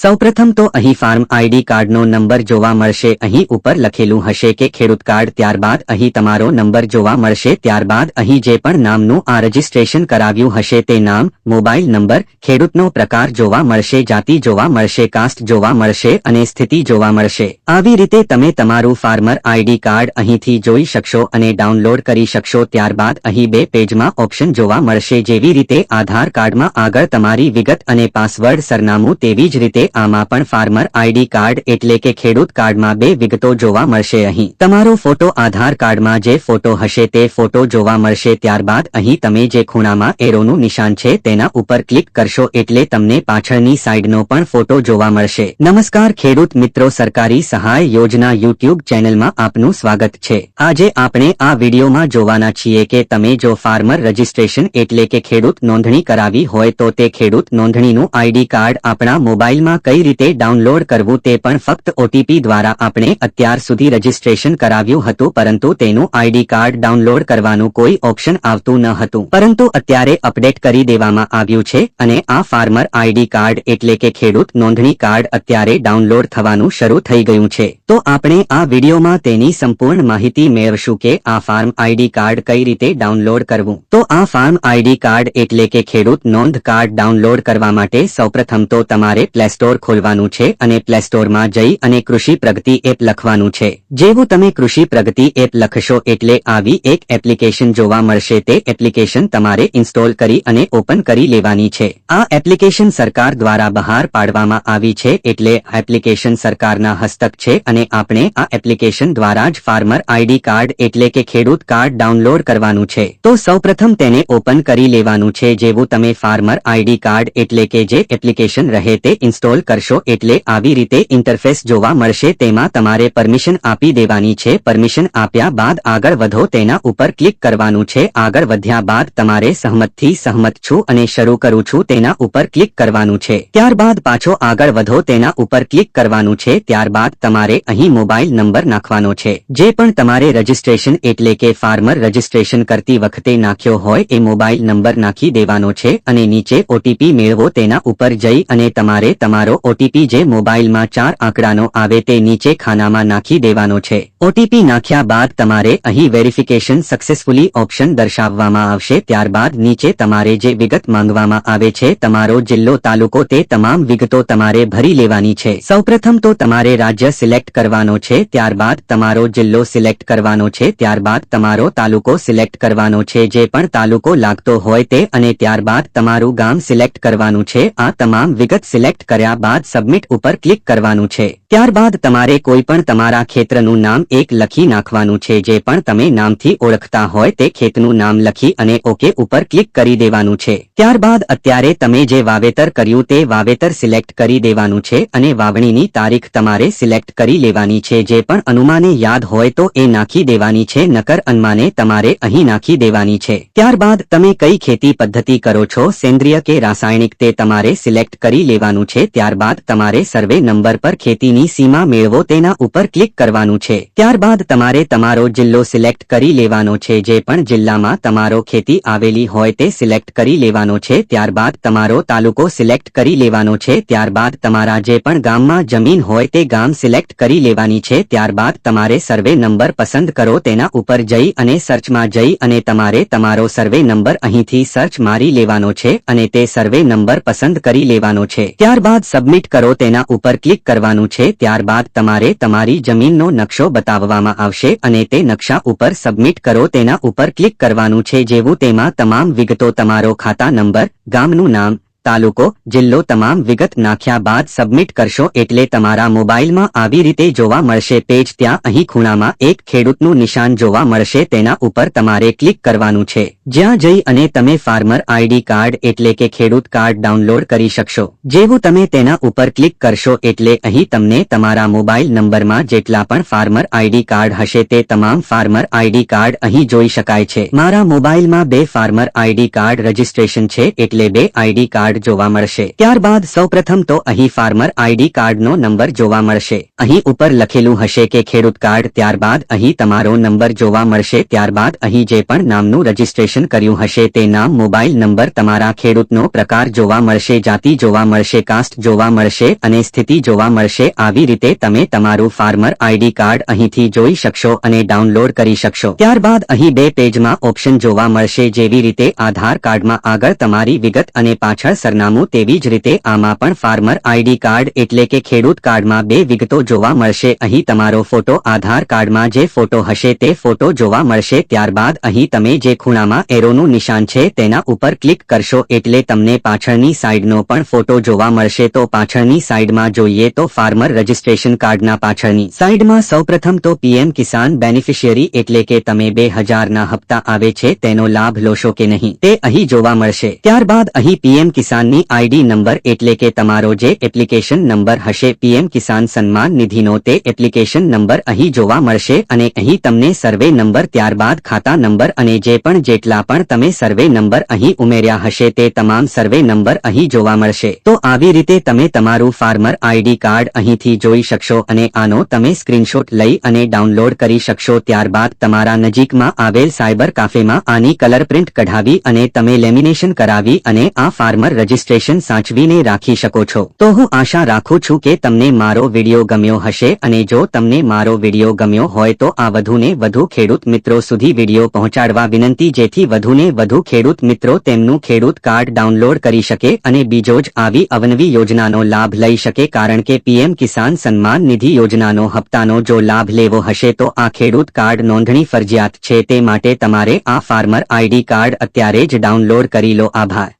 સૌપ્રથમ તો અહીં ફાર્મ આઈડી કાર્ડનો નંબર જોવા મળશે. અહીં ઉપર લખેલું હશે કે ખેડૂત કાર્ડ, ત્યારબાદ અહીં તમારો નંબર જોવા મળશે. ત્યારબાદ અહીં જે પણ નામનું આ રજીસ્ટ્રેશન કરાવ્યું હશે તે નામ, મોબાઈલ નંબર, ખેડૂતનો પ્રકાર જોવા મળશે, જાતિ જોવા મળશે, કાસ્ટ જોવા મળશે અને સ્થિતિ જોવા મળશે. આવી રીતે તમે તમારું ફાર્મર આઈડી કાર્ડ અહીંથી જોઈ શકશો અને ડાઉનલોડ કરી શકશો. ત્યારબાદ અહીં બે પેજમાં ઓપ્શન જોવા મળશે. જેવી રીતે આધાર કાર્ડમાં આગળ તમારી વિગત અને પાસવર્ડ સરનામું તેવી જ રીતે આમાં પણ ફાર્મર આઈડી કાર્ડ એટલે કે ખેડૂત કાર્ડમાં બે વિગતો જોવા મળશે અહીં. તમારો ફોટો આધાર કાર્ડમાં જે ફોટો હશે તે ફોટો જોવા મળશે ત્યારબાદ અહીં તમે જે ખૂણામાં એરોનું નિશાન છે તેના ઉપર ક્લિક કરશો એટલે તમને પાછળની સાઈડનો પણ ફોટો જોવા મળશે. નમસ્કાર ખેડૂત મિત્રો સરકારી સહાય યોજના યુટ્યુબ ચેનલમાં આપનું સ્વાગત છે. આજે આપણે આ વિડીયોમાં જોવાના છીએ કે તમે જો ફાર્મર રજીસ્ટ્રેશન એટલે કે ખેડૂત નોંધણી કરાવી હોય તો તે ખેડૂત નોંધણીનું આઈડી કાર્ડ આપણા મોબાઈલમાં કઈ રીતે ડાઉનલોડ કરવું તે પણ ફક્ત ઓટીપી દ્વારા આપણે અત્યાર સુધી રજીસ્ટ્રેશન કરાવ્યું હતું, પરંતુ તેનું આઈડી કાર્ડ ડાઉનલોડ કરવાનું કોઈ ઓપ્શન આવતું ન હતું. પરંતુ અત્યારે અપડેટ કરી દેવામાં આવ્યું છે અને આ ફાર્મર આઈડી કાર્ડ એટલે કે ખેડૂત નોંધણી કાર્ડ અત્યારે ડાઉનલોડ થવાનું શરૂ થઈ ગયું છે. તો આપણે આ વિડીયોમાં તેની સંપૂર્ણ માહિતી મેળવશું કે આ ફાર્મ આઈડી કાર્ડ કઈ રીતે ડાઉનલોડ કરવું. તો આ ફાર્મ આઈડી કાર્ડ એટલે કે ખેડૂત નોંધ કાર્ડ ડાઉનલોડ કરવા માટે સૌપ્રથમ તો તમારે પ્લે સ્ટોર ખોલવાનું છે અને પ્લે સ્ટોરમાં જઈ અને કૃષિ પ્રગતિ એપ લખવાનું છે. જેવું તમે કૃષિ પ્રગતિ એપ લખશો એટલે આવી એક એપ્લિકેશન જોવા મળશે તે એપ્લિકેશન તમારે ઇન્સ્ટોલ કરી અને ઓપન કરી લેવાની છે. આ એપ્લિકેશન સરકાર દ્વારા બહાર પાડવામાં આવી છે એટલે એપ્લિકેશન સરકારના હસ્તક છે અને આપણે આ એપ્લિકેશન દ્વારા જ ફાર્મર આઈડી કાર્ડ એટલે કે ખેડૂત કાર્ડ ડાઉનલોડ કરવાનું છે. તો સૌપ્રથમ તેને ઓપન કરી લેવાનું છે જેવું તમે ફાર્મર આઈડી કાર્ડ એટલે કે જે એપ્લિકેશન રહે તે ઇન્સ્ટોલ કરશો એટલે આવી રીતે ઇન્ટરફેસ જોવા મળશે, તેમાં તમારે પરમિશન આપી દેવાની છે. પરમિશન આપ્યા બાદ આગળ વધો, તેના ઉપર ક્લિક કરવાનું છે. આગળ વધ્યા બાદ તમારે સહમતથી સહમત છું અને શરૂ કરું છું, તેના ઉપર ક્લિક કરવાનું છે. ત્યારબાદ પાછો આગળ વધો, તેના ઉપર ક્લિક કરવાનું છે. ત્યારબાદ તમારે અહીં મોબાઈલ નંબર નાખવાનો છે. જે પણ તમારે રજીસ્ટ્રેશન એટલે કે ફાર્મર રજીસ્ટ્રેશન કરતી વખતે નાખ્યો હોય, એ મોબાઈલ નંબર નાખી દેવાનો છે અને નીચે ઓટીપી મેળવો, તેના ઉપર જઈ અને તમારે તમારો ઓટીપી જે મોબાઈલમાં ચાર આંકડાનો આવે તે નીચે ખાનામાં નાખી દેવાનો છે. ઓટીપી નાખ્યા બાદ તમારે અહીં વેરિફિકેશન સક્સેસફુલી ઓપ્શન દર્શાવવામાં આવશે. ત્યારબાદ નીચે તમારે જે વિગત માંગવામાં આવે છે, તમારો જિલ્લો, તાલુકો તે તમામ વિગતો તમારે ભરી લેવાની છે. સૌપ્રથમ તો તમારે રાજ્ય સિલેક્ટ કરવાનો છે. ત્યારબાદ તમારો જિલ્લો સિલેક્ટ કરવાનો છે. ત્યારબાદ તમારો તાલુકો સિલેક્ટ કરવાનો છે. જે પણ તાલુકો લાગતો હોય તે અને ત્યારબાદ તમારું ગામ સિલેક્ટ કરવાનું છે. આ તમામ વિગત સિલેક્ટ કર્યા બાદ સબમિટ ઉપર ક્લિક કરવાનું છે. ત્યારબાદ તમારે કોઈ પણ તમારા ખેતરનું નામ એક લખી નાખવાનું છે. જે પણ તમે નામથી ઓળખતા હોય તે ખેતનું નામ લખી અને ઓકે ઉપર ક્લિક કરી દેવાનું છે. ત્યારબાદ અત્યારે તમે જે વાવેતર કર્યું તે વાવેતર સિલેક્ટ કરી દેવાનું છે અને વાવણીની તારીખ તમારે સિલેક્ટ કરી લેવાની છે. જે પણ અનુમાને યાદ હોય તો એ નાખી દેવાની છે, નકર અનુમાને તમારે અહીં નાખી દેવાની છે. ત્યારબાદ તમે કઈ ખેતી પદ્ધતિ કરો છો, સેન્દ્રિય કે રાસાયણિક તે તમારે સિલેક્ટ કરી લેવાનું છે. ત્યારબાદ તમારે સર્વે નંબર પર ખેતીની સીમા મેળવો તેના ઉપર ક્લિક કરવાનું છે. ત્યારબાદ તમારે તમારો જિલ્લો સિલેક્ટ કરી લેવાનો છે. જે પણ જિલ્લામાં તમારો ખેતી આવેલી હોય તે સિલેક્ટ કરી લેવાનો છે. ત્યારબાદ તમારો તાલુકો સિલેક્ટ કરી લેવાનો છે. ત્યારબાદ તમારા જે પણ ગામમાં જમીન હોય તે ગામ સિલેક્ટ કરી લેવાની છે. ત્યારબાદ તમારે સર્વે નંબર પસંદ કરો તેના ઉપર જઈ અને સર્ચમાં જઈ અને તમારે તમારો સર્વે નંબર અહીંથી સર્ચ મારી લેવાનો છે અને તે સર્વે નંબર પસંદ કરી લેવાનો છે. ત્યારબાદ સબમિટ કરો તેના ઉપર ક્લિક કરવાનું છે, ત્યારબાદ તમારે તમારી જમીનનો નકશો બતાવવામાં આવશે અને તે નકશા ઉપર સબમિટ કરો તેના ઉપર ક્લિક કરવાનું છે, જેવું તેમાં તમામ વિગતો તમારો ખાતા નંબર, ગામનું નામ તાલુકો, જિલ્લો તમામ વિગત નાખ્યા બાદ સબમિટ કરશો એટલે તમારા મોબાઈલમાં આવી રીતે જોવા મળશે. પેજ ત્યાં અહીં ખૂણામાં એક ખેડૂતનું નિશાન જોવા મળશે. તેના ઉપર તમારે ક્લિક કરવાનું છે. જ્યાં જઈ અને તમે ફાર્મર આઈડી કાર્ડ એટલે કે ખેડૂત કાર્ડ ડાઉનલોડ કરી શકશો. જેવું તમે તેના ઉપર ક્લિક કરશો એટલે અહીં તમને તમારા મોબાઈલ નંબરમાં જેટલા પણ ફાર્મર આઈડી કાર્ડ હશે તે તમામ ફાર્મર આઈડી કાર્ડ અહીં જોઈ શકાય છે. મારા મોબાઈલમાં બે ફાર્મર આઈડી કાર્ડ રજીસ્ટ્રેશન છે એટલે બે આઈડી કાર્ડ કાર્ડ જોવા મળશે. ત્યારબાદ સૌપ્રથમ તો અહીં ફાર્મર આઈડી કાર્ડનો નંબર જોવા મળશે. અહીં ઉપર લખેલું હશે કે ખેડૂત કાર્ડ, ત્યારબાદ અહીં તમારો નંબર જોવા મળશે. ત્યારબાદ અહીં જે પણ નામનું રજીસ્ટ્રેશન કર્યું હશે તે નામ, મોબાઈલ નંબર, તમારા ખેડૂતનો પ્રકાર જોવા મળશે, જાતિ જોવા મળશે, કાસ્ટ જોવા મળશે અને સ્થિતિ જોવા મળશે. આવી રીતે તમે તમારું ફાર્મર આઈડી કાર્ડ અહીંથી જોઈ શકશો અને ડાઉનલોડ કરી શકશો. ત્યારબાદ અહીં બે પેજમાં ઓપ્શન જોવા મળશે જેવી રીતે આધાર કાર્ડમાં આગળ તમારી વિગત અને પાછળ સરનામું તેવી જ રીતે આમાં પણ ફાર્મર આઈડી કાર્ડ એટલે કે ખેડૂત કાર્ડમાં બે વિગતો જોવા મળશે. અહીં તમારો ફોટો આધાર કાર્ડમાં જે ફોટો હશે તે ફોટો જોવા મળશે. ત્યારબાદ અહીં તમે જે ખૂણામાં એરોનું નિશાન છે તેના ઉપર ક્લિક કરશો એટલે તમને પાછળની સાઈડનો પણ ફોટો જોવા મળશે. તો પાછળની સાઈડમાં જોઈએ તો ફાર્મર રજીસ્ટ્રેશન કાર્ડના પાછળની સાઈડમાં સૌપ્રથમ તો પીએમ કિસાન બેનિફિશિયરી એટલે કે તમે બે હજારના હપ્તા આવે છે તેનો લાભ લોશો કે નહીં તે અહીં જોવા મળશે. ત્યારબાદ અહીં પીએમ કિસાનની આઈડી નંબર એટલે કે તમારો જે એપ્લિકેશન નંબર હશે, પીએમ કિસાન સન્માન નિધિનો તે એપ્લિકેશન નંબર અહીં જોવા મળશે અને અહીં તમને સર્વે નંબર ત્યારબાદ ખાતા નંબર અને જે પણ જેટલા પણ તમે સર્વે નંબર અહીં ઉમેર્યા હશે તે તમામ સર્વે નંબર અહીં જોવા મળશે. તો આવી રીતે તમે તમારું ફાર્મર આઈડી કાર્ડ અહીંથી જોઈ શકશો અને આનો તમે સ્ક્રીનશોટ લઈ અને ડાઉનલોડ કરી શકશો. ત્યારબાદ તમારા નજીકમાં આવેલ સાયબર કાફેમાં આની કલર પ્રિન્ટ કઢાવી અને તમે લેમિનેશન કરાવી અને આ ફાર્મર રજીસ્ટ્રેશન સાચવીને રાખી શકો છો. તો હું આશા રાખું છું કે તમને મારો વીડિયો ગમ્યો હશે અને જો તમને મારો વીડિયો ગમ્યો હોય તો આ વધુને વધુ ખેડૂત મિત્રો સુધી વીડિયો પહોંચાડવા વિનંતી જેથી વધુને વધુ ખેડૂત મિત્રો તેમનું ખેડૂત કાર્ડ ડાઉનલોડ કરી શકે અને બીજો જ આવી અવનવી યોજનાનો લાભ લઈ શકે કારણ કે પીએમ કિસાન સન્માન નિધિ યોજનાનો હપ્તાનો જો લાભ લેવો હશે તો આ ખેડૂત કાર્ડ નોંધણી ફરજિયાત છે. તે માટે તમારે આ ફાર્મર આઈડી કાર્ડ અત્યારે જ ડાઉનલોડ કરી લો. આભાર.